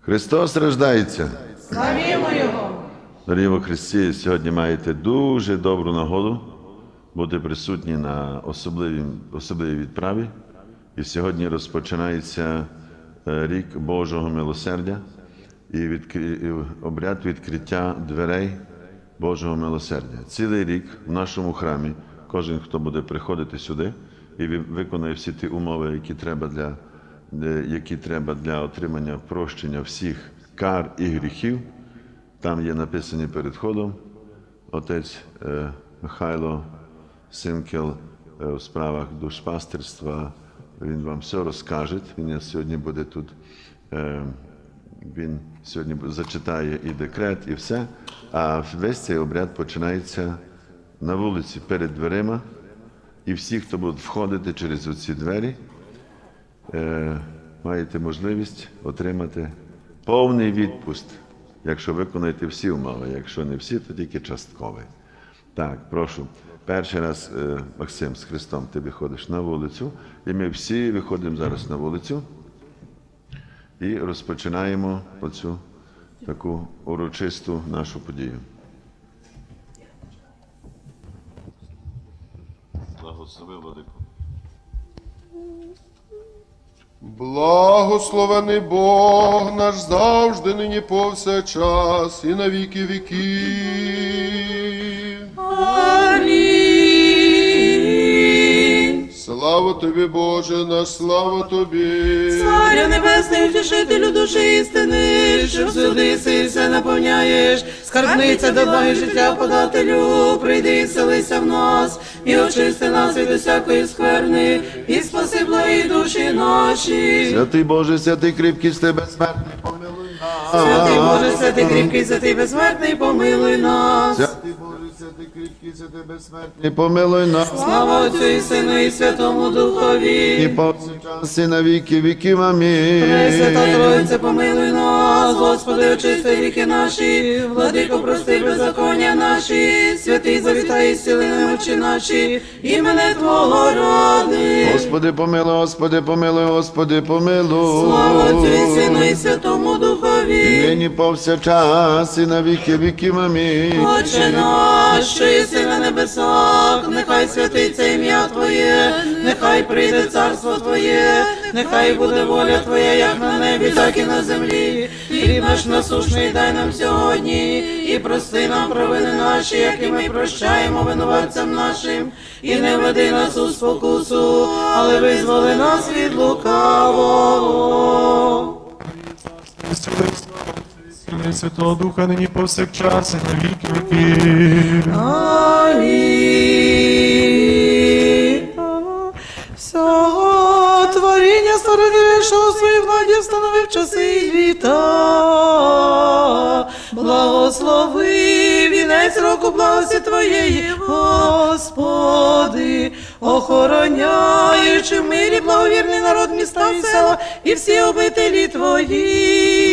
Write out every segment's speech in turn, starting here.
Христос рождається. Славімо Його! Дорогі во Христі, сьогодні маєте дуже добру нагоду бути присутні на особливій, особливій відправі. І сьогодні розпочинається е, рік Божого милосердя і, відкрі- і обряд відкриття дверей Божого милосердя. Цілий рік в нашому храмі кожен, хто буде приходити сюди і ви- виконає всі ті умови, які треба для, які треба для отримання прощення всіх кар і гріхів. Там є написані перед ходом отець е, Михайло Синкел е, у справах душпастерства. Він вам все розкаже. Він сьогодні буде тут. Е, він сьогодні зачитає і декрет, і все. А весь цей обряд починається на вулиці перед дверима. І всі, хто будуть входити через оці двері, е, маєте можливість отримати повний відпуст, якщо виконаєте всі умови. Якщо не всі, то тільки частковий. Так, прошу. Перший раз, е, Максим, з Христом ти виходиш на вулицю, і ми всі виходимо зараз на вулицю і розпочинаємо оцю таку урочисту нашу подію. Благослови, Владико. Благословений Бог наш завжди, нині повсякчас і на віки віків. Амінь. Слава тобі, Боже, наш слава тобі. Царю небесний, утішителю душі істини, що всюди си все наповняєш, скарбниця до благи життя подателю, прийди і селися в нас, і очисти нас від усякої скверни, і спаси благі душі наші. Святий Боже, святий кріпкий з тебе смертний. Святий Боже, святий кріпкий, святий безсмертний, помилуй нас. Святий Боже, святий кріпкий, святий безсмертний, помилуй нас. Слава Отцю і Сину і Святому Духові. І повсякчас і на віки віків. Амінь. Пресвята Троїця, помилуй нас, Господи, очисти віки наші, владико, прости беззаконня наші, святий завітай, зціли немочі наші, імене Твого ради. Господи, помилуй, Господи, помилуй, Господи, помилуй. Слава Отцю і Сину і Святому Духові. Нині повсякчас і на віки віків. Амінь. Отче наш, що єси на небесах, нехай святиться ім'я Твоє, нехай прийде царство Твоє, нехай буде воля Твоя, як на небі, так і на землі. Хліб наш насушний дай нам сьогодні, і прости нам провини наші, як і ми прощаємо винуватцям нашим, і не веди нас у спокусу, але визволи нас від лукавого. Сили Святого Духа нині повсякчас і на віки віків. Амінь. Всього творіння створити, що у своїй владі встановив часи і літа. Благослови вінець року благості Твоєї, Господи, охороняючи в мирі благовірний народ міста і села і всі обителі Твої.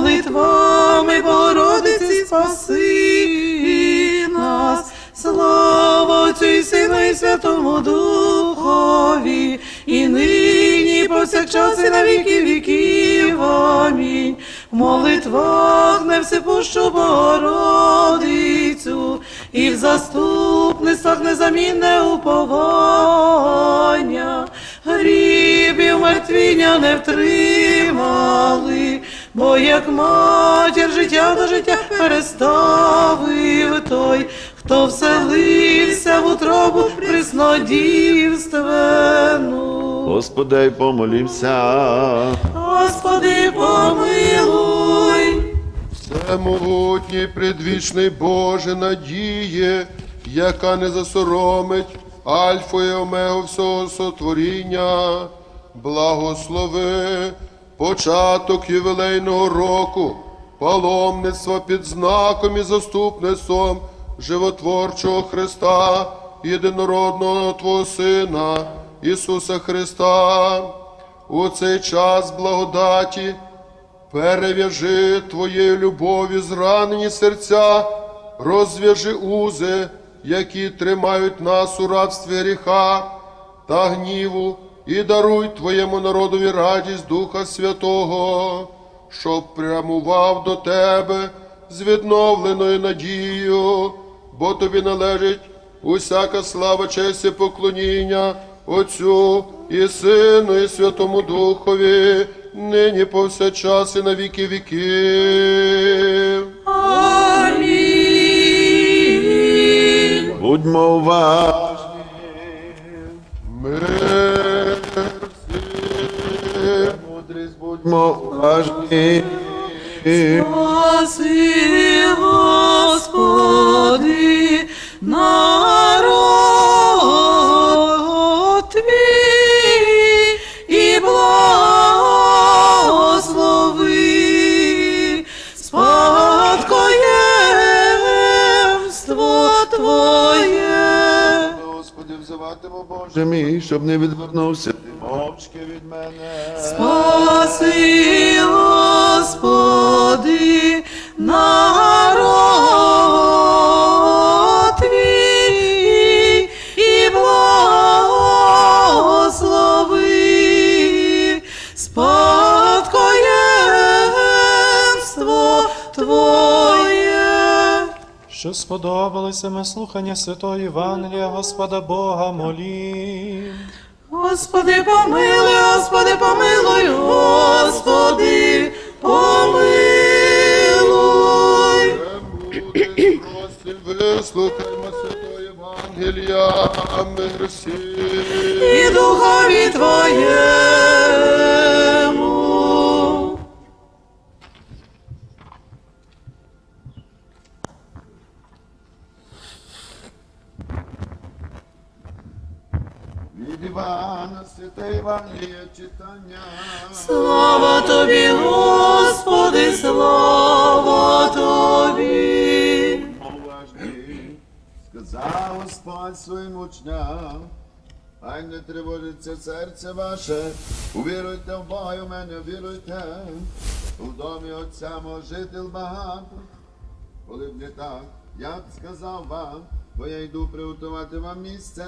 Молитвами Богородиці спаси нас. Слава Отцю і Сину і Святому Духові, і нині, і повсякчас, і на віки віків. Амінь. Молитвах не всепущу Богородицю, і в заступництвах незамінне уповання. Грібів мертвіння не втримали, бо як матір життя до життя переставив той, хто вселився в утробу приснодівственну. Господи, помолімся. Господи, помилуй. Всемогутній предвічний Боже надіє, яка не засоромить Альфу і Омегу всього сотворіння. Благослови початок ювілейного року, паломництва під знаком і заступництвом животворчого Христа, єдинородного Твого Сина, Ісуса Христа. У цей час благодаті Перев'яжи твоєю любов'ю зранені серця, розв'яжи узи, які тримають нас у рабстві гріха та гніву, і даруй Твоєму народові радість Духа Святого, щоб прямував до Тебе з відновленою надією, бо Тобі належить усяка слава, честь і поклоніння Отцю і Сину, і Святому Духові, нині повсякчас і на віки віків. Амінь. Будьмо уважні. Будьмо уважні. Спаси, Господи, народ Твій і благослови спадкоємство Твоє. Господи, взиватиму Боже мій, щоб не відвернувся ти мовчки від мене. Спаси, Господи, народ Твій і благослови спадкоємство Твоє. Що сподобалося ми слухання святого Євангелія Господа Бога молім. Господи, помилуй, Господи, помилуй, Господи, помилуй. Вислухаймо святого Євангелія, мерсі. і духові Твоєму. Святе Євангеліє читання. Слава Тобі, Господи, слава Тобі. Уважні, сказав Господь своїм учням, хай не тривожиться серце ваше, увіруйте в Бога, і в мене віруйте, у домі Отця мого жител багато, коли б не так, я б сказав вам, бо я йду приготувати вам місце,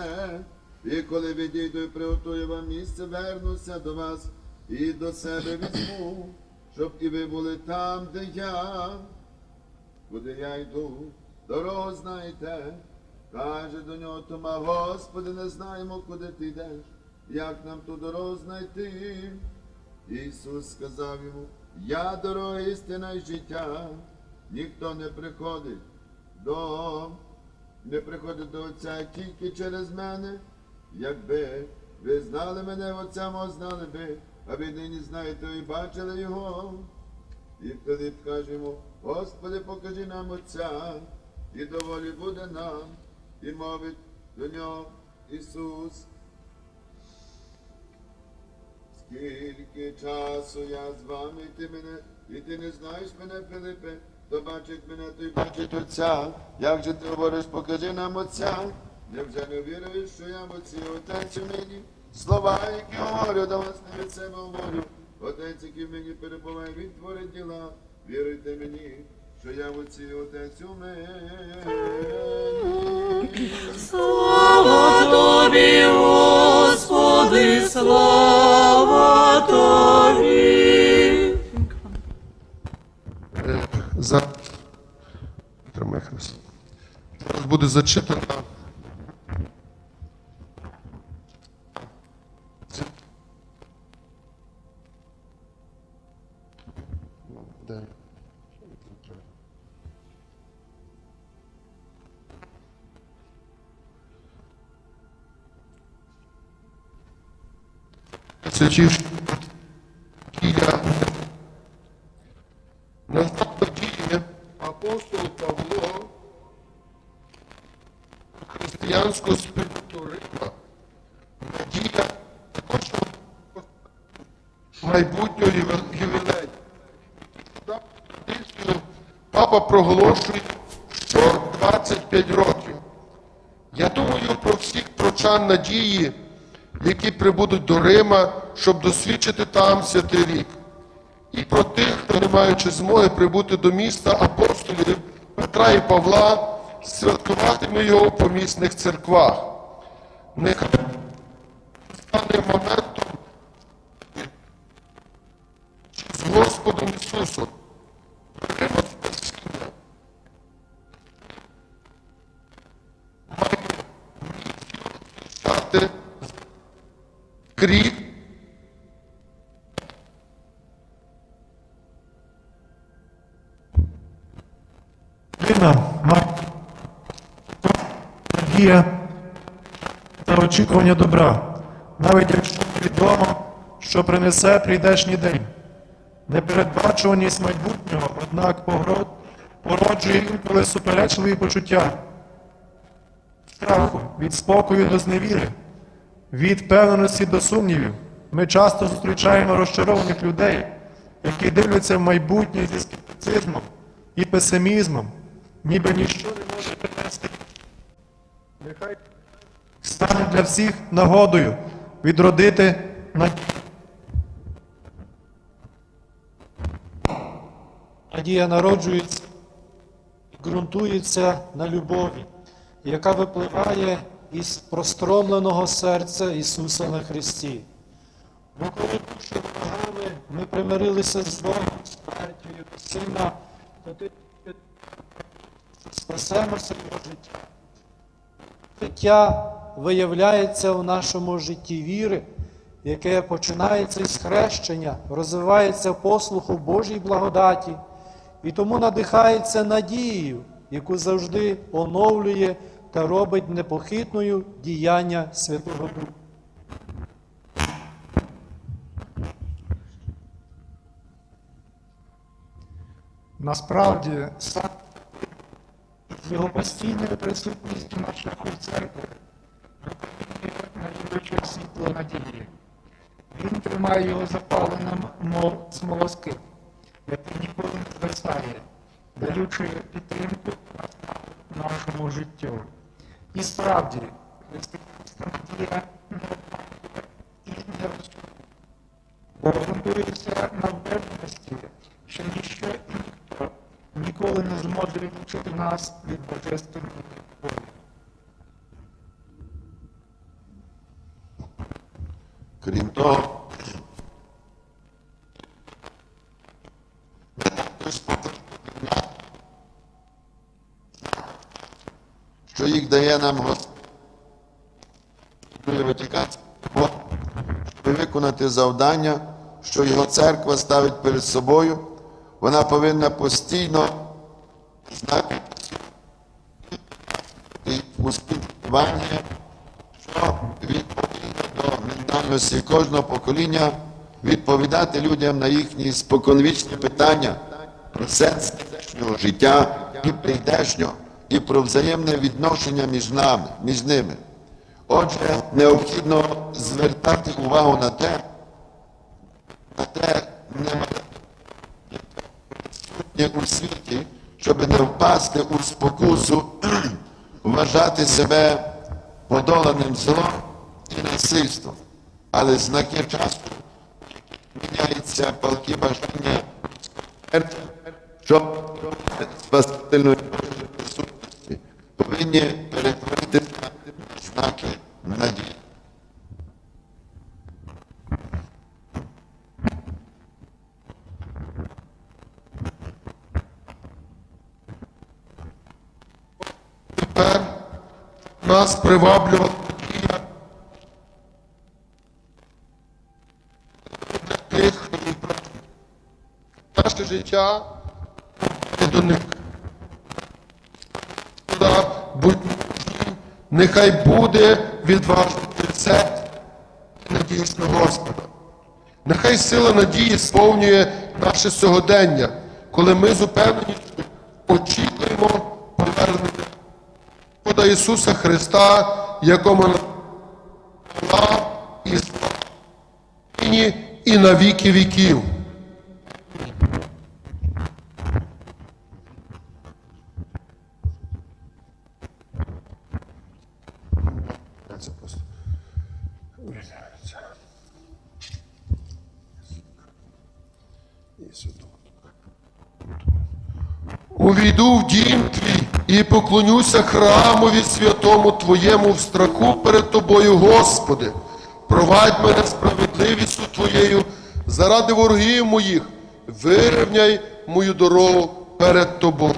і коли відійду і приготую вам місце, вернуся до вас і до себе візьму, щоб і ви були там, де я. Куди я йду, дорогу знаєте. Каже до нього Тома, Господи, не знаємо, куди ти йдеш, як нам ту дорогу знайти. Ісус сказав йому, я дорога, істина і життя, ніхто не приходить до, не приходить до Отця тільки через мене. Якби ви знали мене, Отця мого знали би, а ви нині знаєте і бачили його. І Филип каже йому, Господи, покажи нам Отця, і доволі буде нам. І мовить до нього Ісус. Скільки часу я з вами, і ти мене, і ти не знаєш мене, Филипе, хто бачить мене, той бачить Отця. Як же ти говориш, покажи нам Отця? Невже не віруєш, що я в Отці, Отець у мені? Слова, які говорю до вас не від себе говорю. Отець, який в мені перебуває, він творить діла. Віруйте мені, що я в Отці, Отець у мені. Слава Тобі, Господи, слава Тобі. За... Тримай. Зараз буде зачитана. Святіш Дія. На знак події апостол Павло християнського спирту Рима надія також майбутнього ювілею. Папа проголошує, що 25 років. Я думаю про всіх прочан надії, які прибудуть до Рима, щоб досвідчити там святий рік, і про тих, хто, не маючи змоги прибути до міста апостолів Петра і Павла, святкуватиме його по місних церквах. Нехай стане моментом з Господом Ісусом. Має місію Має надія та очікування добра, навіть якщо відомо, що принесе прийдешній день. Непередбачуваність майбутнього, однак породжує інколи суперечливі почуття. Страху, від спокою до зневіри, від певності до сумнівів. Ми часто зустрічаємо розчарованих людей, які дивляться в майбутнє зі скептицизмом і песимізмом, ніби ніщо не може принести. Нехай стане для всіх нагодою відродити надію. Надія народжується і ґрунтується на любові, яка випливає із простромленого серця Ісуса на Христі. Бо коли душі ворогами ми примирилися з Богом, смертю Сина, то ти спасемося його життя. Життя виявляється в нашому житті віри, яке починається із хрещення, розвивається послуху Божій благодаті, і тому надихається надією, яку завжди оновлює та робить непохитною діяння Святого Духа. Насправді, сам його постійною присутністю на шляху церкви найвищих світло надії. Він тримає його запаленим, мов смолоскип, який ніколи не згасає, даючи підтримку нашому життю. І справді, християнська надія не бо ґрунтується на впевненості, що ніщо і ніхто ніколи не зможе відлучити нас від божественної волі. Крім того, ми також повинні знати, що їх дає нам Господь. Ватиканський щоб виконати завдання, що його церква ставить перед собою, вона повинна постійно знати і успівання, що відповідно до ментальності кожного покоління відповідати людям на їхні споконвічні питання про сенс життя і прийдешнього, і про взаємне відношення між нами, між ними. Отже, необхідно звертати увагу на те, на те немає у світі, щоб не впасти у спокусу, вважати себе подоланим злом і насильством. Але знаки часу міняються палки бажання щоб спасительної повинні перетворитися на знаки надії. тепер нас приваблювала надія для тих, хто. До них. Нехай буде рецепт надіюсь на Господа. Нехай сила надії сповнює наше сьогодення, коли ми з упевненістю очікуємо повернення Господа Ісуса Христа, якому і нині і на віки віків. Увійду в дім твій і поклонюся храмові святому Твоєму в страху перед Тобою, Господи. Провадь мене справедливістю Твоєю заради ворогів моїх вирівняй мою дорогу перед тобою.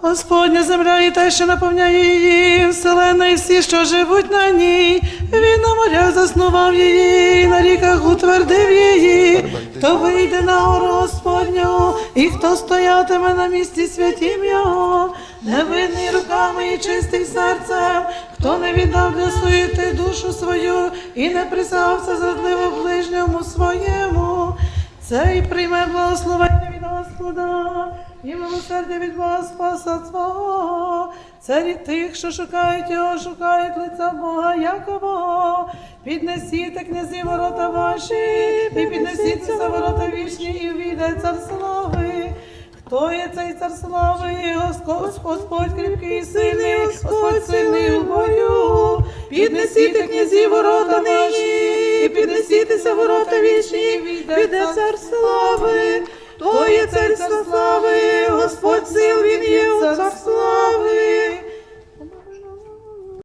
Господня земля і те, що наповняє її, вселена і всі, що живуть на ній. Він на морях заснував її, на ріках утвердив її. Хто вийде на гору Господню, і хто стоятиме на місці святім Його, невинний руками і чистий серцем, хто не віддав для суєти душу свою і не присягався задливо ближньому своєму. Цей прийме благословення від Господа і милосердя від Бога Спаса свого. Це від тих, що шукають його, шукають лиця Бога Якова. Піднесіте князі ворота ваші, і піднесіться за ворота вічні, і увійде цар слави. Хто є цей цар слави? Господь, Господь кріпкий і сильний, Господь сильний у бою. Піднесіте князі ворота ваші, і піднесітеся ворота вічні, і війде цар слави то є царство слави, Господь сил він є у цар слави.